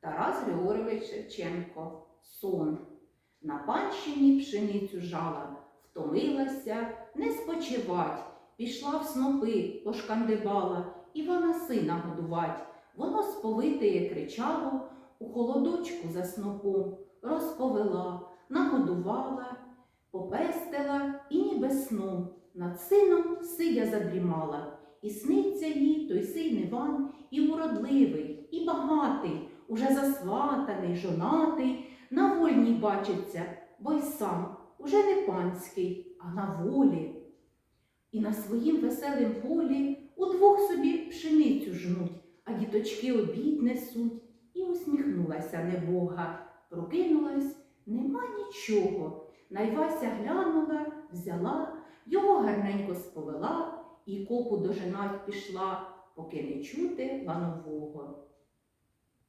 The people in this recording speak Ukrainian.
Тарас Григорович Шевченко. Сон. На панщині пшеницю жала, втомилася, не спочивать, пішла в снопи, пошкандибала, Івана сина годувать. Воно сповитеє кричало, у холодочку за снопом, розповела, нагодувала, попестила і ніби сном над сином сидя задрімала. І сниться їй той син Іван, і уродливий, і багатий, уже засватаний, жонатий, на вольній бачиться, бо й сам уже не панський, а на волі. І на своїм веселім полі удвох собі пшеницю жнуть, а діточки обід несуть. І усміхнулася небога, прокинулась, нема нічого. Найвася глянула, взяла, його гарненько сповела і копу дожинать пішла, поки не чути ланового.